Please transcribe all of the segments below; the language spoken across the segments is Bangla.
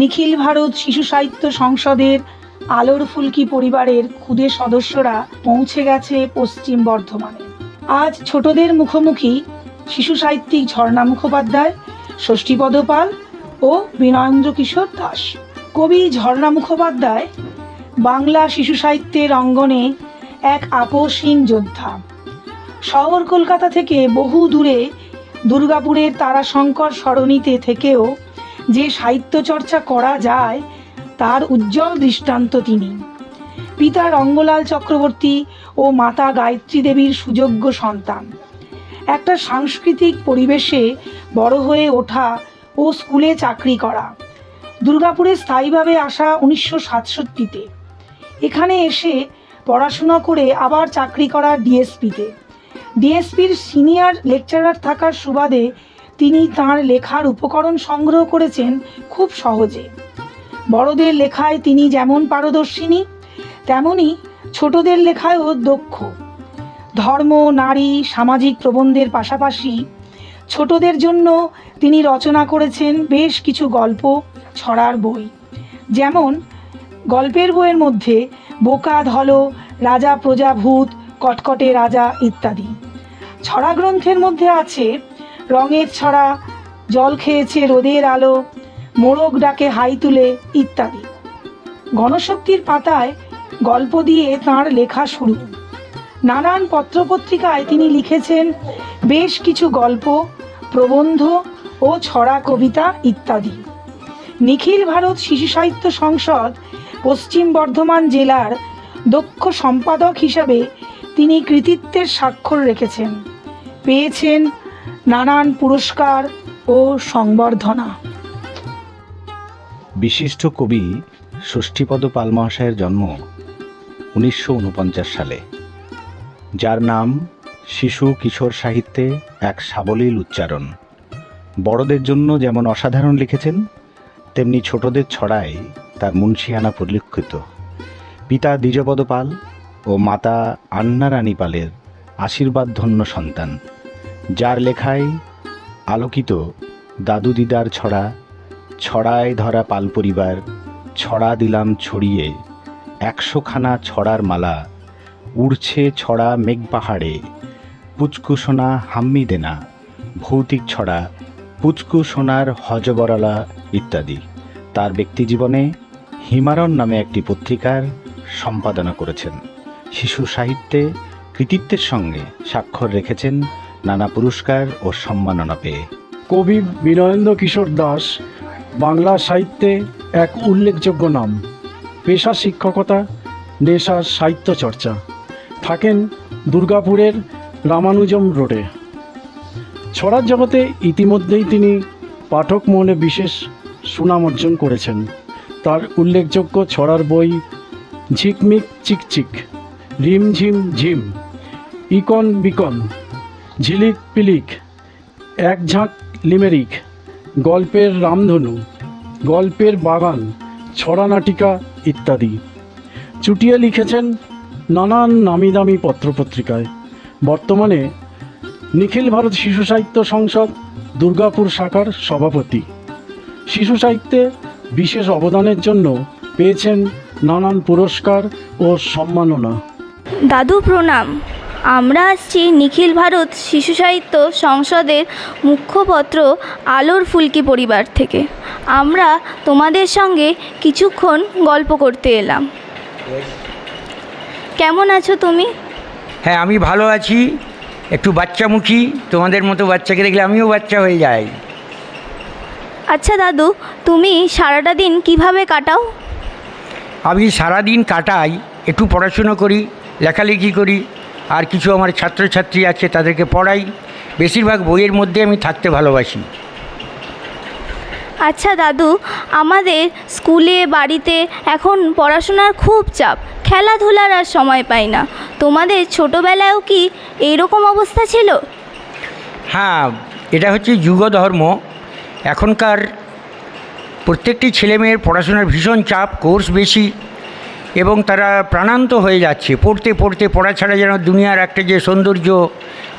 নিখিল ভারত শিশু সাহিত্য সংসদের আলোর ফুলকি পরিবারের ক্ষুদে সদস্যরা পৌঁছে গেছে পশ্চিম বর্ধমানে। আজ ছোটদের মুখোমুখি শিশু সাহিত্যিক ঝর্ণা মুখোপাধ্যায় ষষ্ঠীপদ পাল ও বিনয়েন্দ্র কিশোর দাস। কবি ঝর্ণা মুখোপাধ্যায় বাংলা শিশু সাহিত্যের অঙ্গনে এক আপোষহীন যোদ্ধা। শহর কলকাতা থেকে বহু দূরে দুর্গাপুরের তারাশঙ্কর সরণিতে থেকেও যে সাহিত্য চর্চা করা যায়, তার উজ্জ্বল দৃষ্টান্ত তিনি। পিতা রঙ্গলাল চক্রবর্তী ও মাতা গায়ত্রী দেবীর সুযোগ্য সন্তান। একটা সাংস্কৃতিক পরিবেশে বড় হয়ে ওঠা ও স্কুলে চাকরি করা। দুর্গাপুরে স্থায়ীভাবে আসা উনিশশো সাতষট্টিতে। এখানে এসে পড়াশোনা করে আবার চাকরি করা ডিএসপিতে। ডিএসপির সিনিয়র লেকচারার থাকার সুবাদে তিনি তাঁর লেখার উপকরণ সংগ্রহ করেছেন খুব সহজে। বড়দের লেখায় তিনি যেমন পারদর্শিনী, তেমনি ছোটদের লেখায়ও দক্ষ। ধর্ম, নারী, সামাজিক প্রবন্ধের পাশাপাশি ছোটদের জন্য তিনি রচনা করেছেন বেশ কিছু গল্প, ছড়ার বই। যেমন, গল্পের বইয়ের মধ্যে বোকা, ধলো, রাজা প্রজা ভূত কটকটে রাজা ইত্যাদি। ছড়া গ্রন্থের মধ্যে আছে রঙের ছড়া, জল খেয়েছে রোদের আলো, মোরগ ডাকে হাই তুলে, ইত্যাদি। গণশক্তির পাতায় গল্প দিয়ে তাঁর লেখা শুরু। নানান পত্রপত্রিকায় তিনি লিখেছেন বেশ কিছু গল্প, প্রবন্ধ ও ছড়া কবিতা, ইত্যাদি। নিখিল ভারত শিশু সাহিত্য সংসদ, পশ্চিম বর্ধমান জেলার দক্ষ সম্পাদক হিসাবে তিনি কৃতিত্বের স্বাক্ষর রেখেছেন। পেয়েছেন নানান পুরস্কার ও সংবর্ধনা। বিশিষ্ট কবি ষষ্ঠীপদ পাল মহাশয়ের জন্ম উনিশশো উনপঞ্চাশ সালে, যার নাম শিশু কিশোর সাহিত্যে এক সাবলীল উচ্চারণ। বড়দের জন্য যেমন অসাধারণ লিখেছেন, তেমনি ছোটদের ছড়ায় তার মুন্সিয়ানা পরিলক্ষিত। পিতা দ্বিজপদ পাল ও মাতা আন্না রানী পালের আশীর্বাদ ধন্য সন্তান। যার লেখায় আলোকিত দাদু দিদার ছড়া, ছড়ায় ধরা পাল পরিবার, ছড়া দিলাম ছড়িয়ে, একশোখানা ছড়ার মালা, উড়ছে ছড়া মেঘ পাহাড়ে, পুচকু সোনা হাম্মি দেনা, ভৌতিক ছড়া, পুচকু সোনার হজবরলা ইত্যাদি। তার ব্যক্তিজীবনে হিমারণ নামে একটি পত্রিকার সম্পাদনা করেছেন। শিশু সাহিত্যে কৃতিত্বের সঙ্গে স্বাক্ষর রেখেছেন নানা পুরস্কার ও সম্মাননা পেয়ে। কবি বীরেন্দ্র কিশোর দাস, বাংলা সাহিত্যে এক উল্লেখযোগ্য নাম। পেশা শিক্ষকতা, নেশা সাহিত্য চর্চা। থাকেন দুর্গাপুরের রামানুজম রোডে। ছড়ার জগতে ইতিমধ্যেই তিনি পাঠক মনে বিশেষ সুনাম অর্জন করেছেন। তার উল্লেখযোগ্য ছড়ার বই ঝিকমিক চিকচিক, রিমঝিম ঝিম, ইকন বিকন ঝিলিক পিলিক, এক ঝাঁক লিমেরিক, গল্পের রামধনু, গল্পের বাগান, ছড়া নাটিকা ইত্যাদি। চুটিয়ে লিখেছেন নানান নামি দামি পত্রপত্রিকায়। বর্তমানে নিখিল ভারত শিশু সাহিত্য সংসদ, দুর্গাপুর শাখার সভাপতি। শিশু সাহিত্যে বিশেষ অবদানের জন্য পেয়েছেন নানান পুরস্কার ও সম্মাননা। দাদু প্রণাম। আমরা আসছি নিখিল ভারত শিশু সাহিত্য সংসদের মুখ্যপত্র আলোর ফুলকি পরিবার থেকে। আমরা তোমাদের সঙ্গে কিছুক্ষণ গল্প করতে এলাম। কেমন আছো তুমি? হ্যাঁ আমি ভালো আছি। একটু বাচ্চামুখী তোমাদের মতো বাচ্চাকে দেখলে আমিও বাচ্চা হয়ে যাই। আচ্ছা দাদু তুমি সারাটা দিন কীভাবে কাটাও? আমি সারাদিন কাটাই একটু পড়াশুনো করি লেখালেখি করি। আর কিছু আমার ছাত্রছাত্রী আছে তাদেরকে পড়াই। বেশিরভাগ বইয়ের মধ্যে আমি থাকতে ভালোবাসি। আচ্ছা দাদু আমাদের স্কুলে বাড়িতে এখন পড়াশোনার খুব চাপ খেলাধুলার আর সময় পাই না। তোমাদের ছোটোবেলায়ও কি এইরকম অবস্থা ছিল? হ্যাঁ এটা হচ্ছে যুগ ধর্ম। এখনকার প্রত্যেকটি ছেলেমেয়ের পড়াশোনার ভীষণ চাপ কোর্স বেশি। এবং তারা প্রাণান্ত হয়ে যাচ্ছে, পড়তে পড়তে পড়া ছাড়া যেন দুনিয়ার একটা যে সৌন্দর্য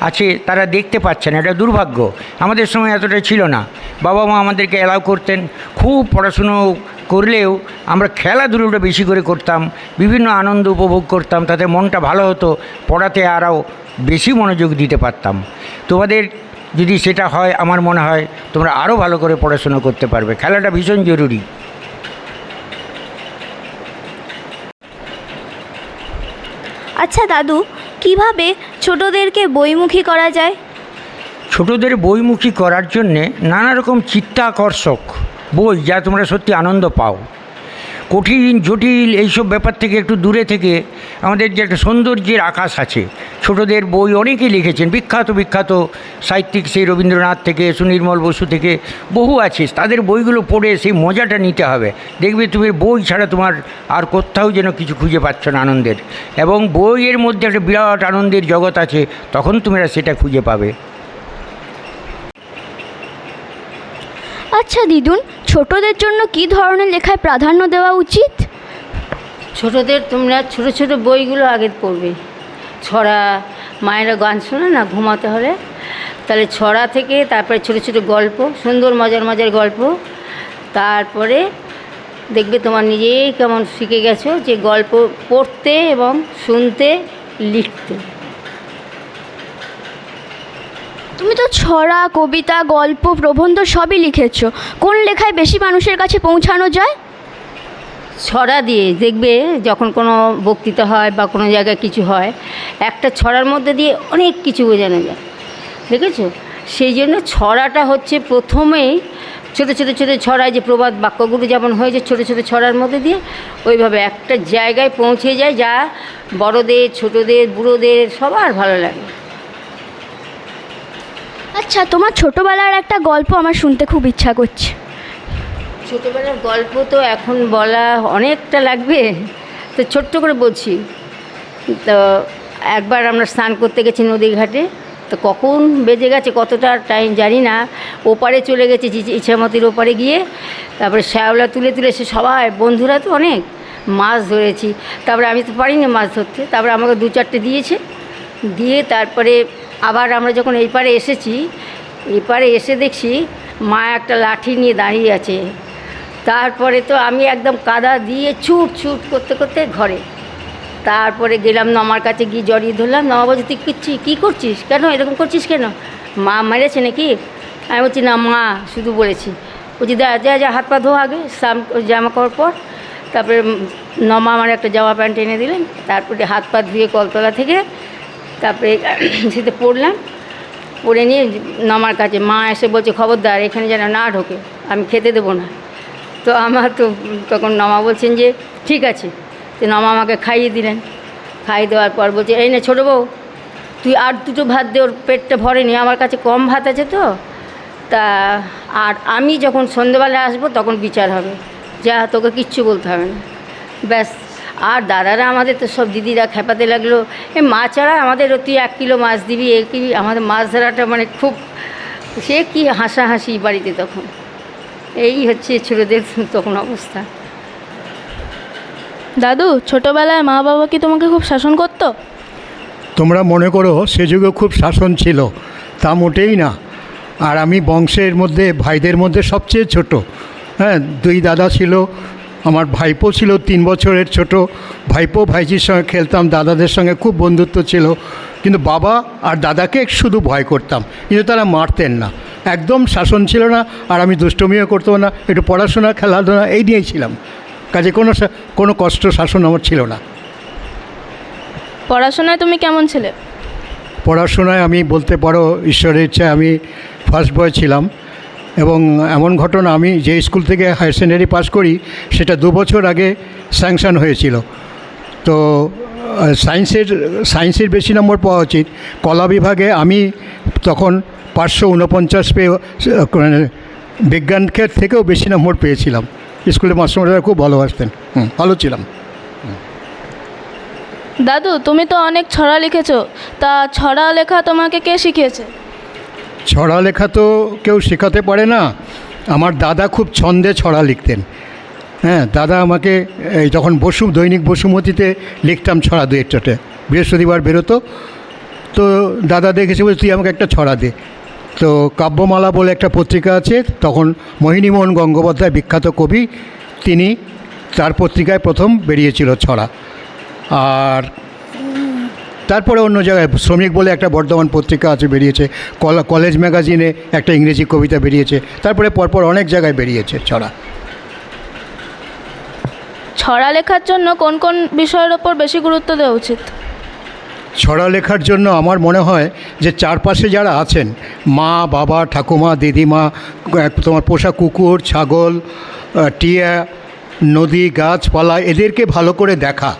আছে তারা দেখতে পাচ্ছে না, এটা দুর্ভাগ্য। আমাদের সময় এতটা ছিল না। বাবা মা আমাদেরকে অ্যালাউ করতেন, খুব পড়াশুনো করলেও আমরা খেলাধুলোটা বেশি করে করতাম, বিভিন্ন আনন্দ উপভোগ করতাম, তাতে মনটা ভালো হতো, পড়াতে আরও বেশি মনোযোগ দিতে পারতাম। তোমাদের যদি সেটা হয়, আমার মনে হয় তোমরা আরও ভালো করে পড়াশুনো করতে পারবে, খেলাটা ভীষণ জরুরি। আচ্ছা দাদু, কীভাবে ছোটদেরকে বইমুখী করা যায়? ছোটদের বইমুখী করার জন্যে নানা রকম চিত্তাকর্ষক বই যা তোমরা সত্যি আনন্দ পাও। কঠিন, জটিল এইসব ব্যাপার থেকে একটু দূরে থেকে আমাদের যে একটা সৌন্দর্যের আকাশ আছে, ছোটদের বই অনেকেই লিখেছেন, বিখ্যাত বিখ্যাত সাহিত্যিক সেই রবীন্দ্রনাথ থেকে, সুনির্মল বসু থেকে, বহু আছে, তাদের বইগুলো পড়ে সেই মজাটা নিতে হবে। দেখবে তুমি বই ছাড়া তোমার আর কোথাও যেন কিছু খুঁজে পাচ্ছ না আনন্দের। এবং বইয়ের মধ্যে একটা বিরাট আনন্দের জগৎ আছে, তখন তোমরা সেটা খুঁজে পাবে। আচ্ছা দিদুন, ছোটদের জন্য কি ধরনের লেখায় প্রাধান্য দেওয়া উচিত? ছোটদের তোমরা ছোট ছোট বইগুলো আগে পড়বে। ছড়া, মায়েরা গান শোনে না ঘুমাতে হলে? তাহলে ছড়া থেকে তারপরে ছোট ছোট গল্প, সুন্দর, মজার মজার গল্প। তারপরে দেখবে তোমার নিজেই কেমন শিখে গেছো যে গল্প পড়তে এবং শুনতে, লিখতে। তুমি তো ছড়া, কবিতা, গল্প, প্রবন্ধ সবই লিখেছো। কোন লেখায় বেশি মানুষের কাছে পৌঁছানো যায়? ছড়া দিয়ে দেখবে যখন কোনো বক্তৃতা হয় বা কোনো জায়গায় কিছু হয়, একটা ছড়ার মধ্যে দিয়ে অনেক কিছু বোঝানো যায়। দেখেছ? সেই জন্য ছড়াটা হচ্ছে প্রথমেই ছোটো ছোটো ছোটো ছড়ায় যে প্রবাদ বাক্যগুলো যেমন হয়েছে ছোটো ছোটো ছড়ার মধ্যে দিয়ে ওইভাবে একটা জায়গায় পৌঁছে যায় যা বড়দের, ছোটদের, বুড়োদের সবার ভালো লাগে। আচ্ছা তোমার ছোটবেলার একটা গল্প আমার শুনতে খুব ইচ্ছা করছে। ছোটোবেলার গল্প তো এখন বলা অনেকটা লাগবে। তো ছোট্ট করে বলছি, তো একবার আমরা স্নান করতে গেছি নদীর ঘাটে, তো কখন বেজে গেছে কতটা টাইম জানি না। ওপারে চলে গেছে ইচ- ইছামতির ওপারে গিয়ে, তারপরে শ্যাওলা তুলে তুলে সে সবাই, বন্ধুরা তো অনেক, মাছ ধরেছি। তারপরে আমি তো পারিনি মাছ ধরতে, তারপরে আমাকে দু চারটে দিয়েছে। দিয়ে তারপরে আবার আমরা যখন এই পারে এসেছি এই পারে এসে দেখছি মা একটা লাঠি নিয়ে দাঁড়িয়ে আছে। তারপরে তো আমি একদম কাদা দিয়ে ছুট ছুট করতে করতে ঘরে। তারপরে গেলাম নমার কাছে গিয়ে জড়িয়ে ধরলাম। নমা বলছে, তুই কিচ্ছি কী করছিস? কেন এরকম করছিস কেন? মা মেরেছে নাকি? আমি বলছি, না মা, শুধু বলেছি। বলছি যা যা যা, হাত পা ধো আগে, সাম জামা কাপড় পর। তারপরে নমা আমার একটা জামা প্যান্ট এনে দিলেন। তারপরে হাত পা ধুয়ে কলতলা থেকে তারপরে সেতে পড়লাম, পড়ে নিয়ে নমার কাছে মা এসে বলছে, খবরদার, এখানে যেন না ঢোকে, আমি খেতে দেবো না। তো আমার তো তখন নমা বলছেন যে, ঠিক আছে। তো নমা আমাকে খাইয়ে দিলেন। খাইয়ে দেওয়ার পর বলছে, এই না ছোটো বউ, তুই আর দুটো ভাত দে, ওর পেটটা ভরেনি, আমার কাছে কম ভাত আছে তো। তা আর আমি যখন সন্ধেবেলায় আসব, তখন বিচার হবে। যা, তোকে কিচ্ছু বলতে হবে না। ব্যাস আর দাদারা আমাদের তো সব দিদিরা খেপাতে লাগল। এ মাছ ছাড়া আমাদের তুই এক কিলো মাছ দিবি এ কি আমাদের মাছ ধরাটা মানে খুব সে কি হাসাহাসি বাড়িতে তখন। এই হচ্ছে ছোটোদের তখন অবস্থা। দাদু ছোটবেলায় মা বাবা কি তোমাকে খুব শাসন করতো? তোমরা মনে করো সে যুগে খুব শাসন ছিল তা মোটেই না। আর আমি বংশের মধ্যে ভাইদের মধ্যে সবচেয়ে ছোট। হ্যাঁ দুই দাদা ছিল আমার ভাইপো ছিল তিন বছরের ছোট। ভাইপো ভাইজির সঙ্গে খেলতাম দাদাদের সঙ্গে খুব বন্ধুত্ব ছিল। কিন্তু বাবা আর দাদাকে শুধু ভয় করতাম কিন্তু তারা মারতেন না। একদম শাসন ছিল না আর আমি দুষ্টমিও করতাম না একটু পড়াশোনা খেলাধুলা এই নিয়েই ছিলাম। কাজে কোনো কোনো কষ্ট শাসন আমার ছিল না। পড়াশোনায় তুমি কেমন ছেলে? পড়াশোনায় আমি বলতে পারো ঈশ্বরের ইচ্ছায় আমি ফার্স্ট বয় ছিলাম। এবং এমন ঘটনা আমি যে স্কুল থেকে হায়ার সেকেন্ডারি পাস করি সেটা দু বছর আগে স্যাংশন হয়েছিল। তো সায়েন্সের সায়েন্সের বেশি নম্বর পাওয়া উচিত। কলা বিভাগে আমি তখন পাঁচশো উনপঞ্চাশ পেয়ে মানে বিজ্ঞান থেকেও বেশি নম্বর পেয়েছিলাম। স্কুলের মাস্টারমশাইরা খুব ভালোবাসতেন। হুম, ভালো ছিলাম। দাদু তুমি তো অনেক ছড়া লিখেছো। তা ছড়া লেখা তোমাকে কে শিখিয়েছে? ছড়া লেখা তো কেউ শেখাতে পারে না। আমার দাদা খুব ছন্দে ছড়া লিখতেন। হ্যাঁ দাদা আমাকে এই যখন বসু, দৈনিক বসুমতিতে লিখতাম ছড়া দু একটাতে বৃহস্পতিবার বেরোতো। তো দাদা দেখেছে বলে তুই আমাকে একটা ছড়া দে। তো কাব্যমালা বলে একটা পত্রিকা আছে, তখন মোহিনীমোহন গঙ্গোপাধ্যায় বিখ্যাত কবি, তিনি তার পত্রিকায় প্রথম বেরিয়েছিল ছড়া। আর তারপরে অন্য জায়গায় শ্রমিক বলে একটা বর্ধমান পত্রিকা আছে বেরিয়েছে কল- কলেজ ম্যাগাজিনে একটা ইংরেজি কবিতা বেরিয়েছে তারপরে পরপর অনেক জায়গায় বেরিয়েছে ছড়া। ছড়া লেখার জন্য কোন কোন বিষয়ের ওপর বেশি গুরুত্ব দেওয়া উচিত? ছড়া লেখার জন্য আমার মনে হয় যে চারপাশে যারা আছেন মা বাবা ঠাকুমা দিদিমা তোমার পোষা কুকুর ছাগল টিয়া নদী গাছপালা এদেরকে ভালো করে দেখা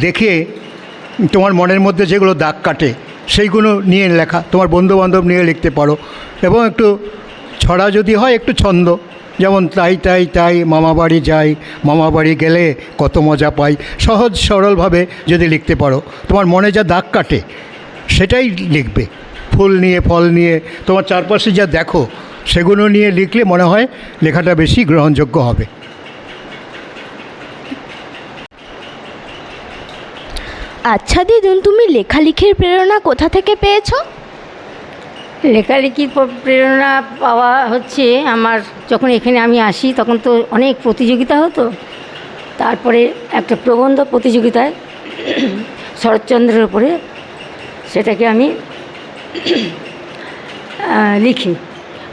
দেখে তোমার মনের মধ্যে যেগুলো দাগ কাটে, সেইগুলো নিয়ে লেখা, তোমার বন্ধুবান্ধব নিয়ে লিখতে পারো। এবং একটু ছড়া যদি হয়, একটু ছন্দ। যেমন তাই তাই তাই, মামা বাড়ি যাই, মামা বাড়ি গেলে কত মজা পাই। সহজ সরলভাবে যদি লিখতে পারো, তোমার মনে যা দাগ কাটে, সেটাই লিখবে। ফুল নিয়ে, ফল নিয়ে, তোমার চারপাশে যা দেখো, সেগুলো নিয়ে লিখলে মনে হয় লেখাটা বেশি গ্রহণযোগ্য হবে। আচ্ছা দিদুন, তুমি লেখালেখির প্রেরণা কোথা থেকে পেয়েছ? লেখালেখির প্রেরণা পাওয়া হচ্ছে আমার যখন এখানে আমি আসি, তখন তো অনেক প্রতিযোগিতা হতো। তারপরে একটা প্রবন্ধ প্রতিযোগিতায় শরৎচন্দ্রের উপরে সেটাকে আমি লিখি।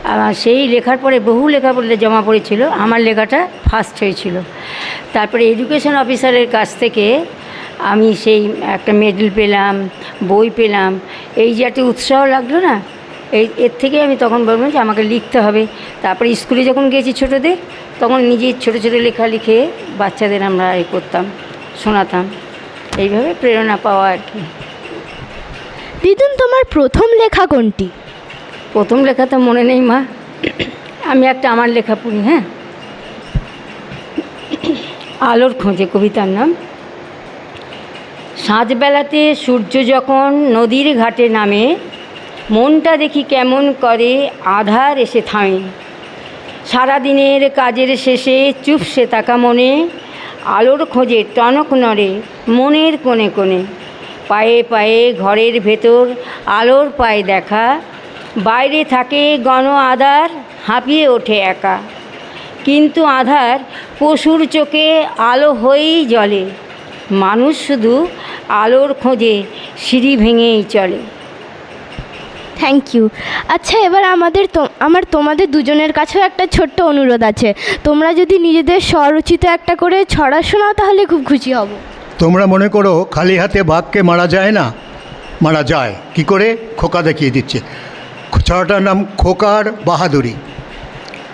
আর সেই লেখার পরে বহু লেখা পড়লে জমা পড়েছিল। আমার লেখাটা ফার্স্ট হয়েছিল। তারপরে এডুকেশন অফিসারের কাছ থেকে আমি সেই একটা মেডেল পেলাম বই পেলাম। এই যে একটা উৎসাহ লাগল না এই এর থেকে আমি তখন বললাম যে আমাকে লিখতে হবে। তারপরে স্কুলে যখন গেছি ছোটোদের তখন নিজের ছোটো ছোটো লেখা লিখে বাচ্চাদের আমরা এ করতাম শোনাতাম। এইভাবে প্রেরণা পাওয়া আর কি। দিদুন তোমার প্রথম লেখা কোনটি? প্রথম লেখা তো মনে নেই মা। আমি একটা আমার লেখা পড়ি হ্যাঁ? আলোর খোঁজে কবিতার নাম। সাঁঝবেলাতে সূর্য যখন নদীর ঘাটে নামে, মনটা দেখি কেমন করে আধার এসে থামে। সারাদিনের কাজের শেষে চুপ সে তাকা মনে, আলোর খোঁজে টনক নড়ে মনের কোণে কোণে। পায়ে পায়ে ঘরের ভেতর আলোর পায়ে দেখা, বাইরে থাকে গণ আধার, হাঁপিয়ে ওঠে একা। কিন্তু আধার পশুর চোখে আলো হয়েই জ্বলে। মানুষ শুধু আলোর খোঁজে সিঁড়ি ভেঙেই চলে। থ্যাংক ইউ আচ্ছা এবার আমাদের তো আমার তোমাদের দুজনের কাছেও একটা ছোট্ট অনুরোধ আছে। তোমরা যদি নিজেদের স্বরচিত একটা করে ছড়া শোনাও তাহলে খুব খুশি হব। তোমরা মনে করো খালি হাতে বাঘকে মারা যায় না? মারা যায়। কি করে? খোকা দেখিয়ে দিচ্ছে। ছড়াটার নাম খোকার বাহাদুরি।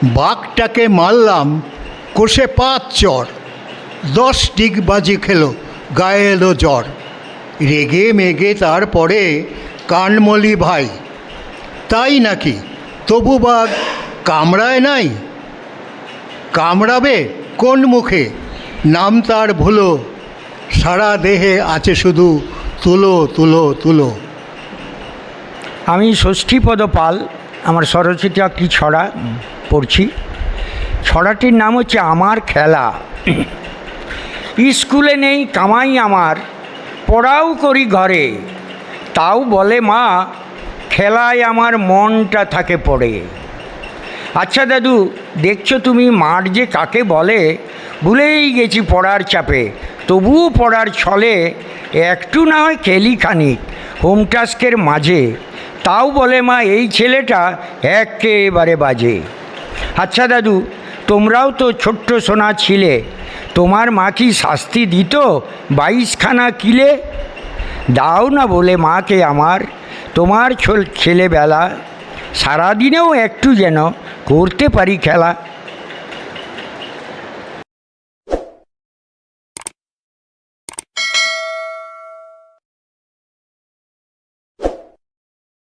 বাঘটাকে মারলাম কোষে পাঁচ চর। দশ ডিগ বাজি খেলো। গায়ে এলো জ্বর। রেগে মেগে তারপরে কানমলি ভাই। তাই নাকি? তবু বাঘ কামড়ায় নাই? কামড়াবে কোন মুখে? নাম তার ভুলো। সারা দেহে আছে শুধু তুলো তুলো তুলো। আমি ষষ্ঠীপদ পাল, আমার সরস্বতী একটি ছড়া পড়ছি। ছড়াটির নাম হচ্ছে আমার খেলা। স্কুলে নেই কামাই আমার, পড়াও করি ঘরে। তাও বলে মা, খেলায় আমার মনটা থাকে পড়ে। আচ্ছা দাদু, দেখছ তুমি মাঠ যে কাকে বলে? ভুলেই গেছি পড়ার চাপে। তবুও পড়ার ছলে একটু না হয় খেলি খানিক, হোম টাস্কের মাঝে। তাও বলে মা, এই ছেলেটা একেবারে বাজে। আচ্ছা দাদু, তোমরাও তো ছোট্ট সোনা ছিলে তোমার মা কি শাস্তি দিত? বাইশখানা কিলে? দাও না বলে মাকে আমার। তোমার ছোল ছেলেবেলা সারাদিনেও একটু যেন করতে পারি খেলা।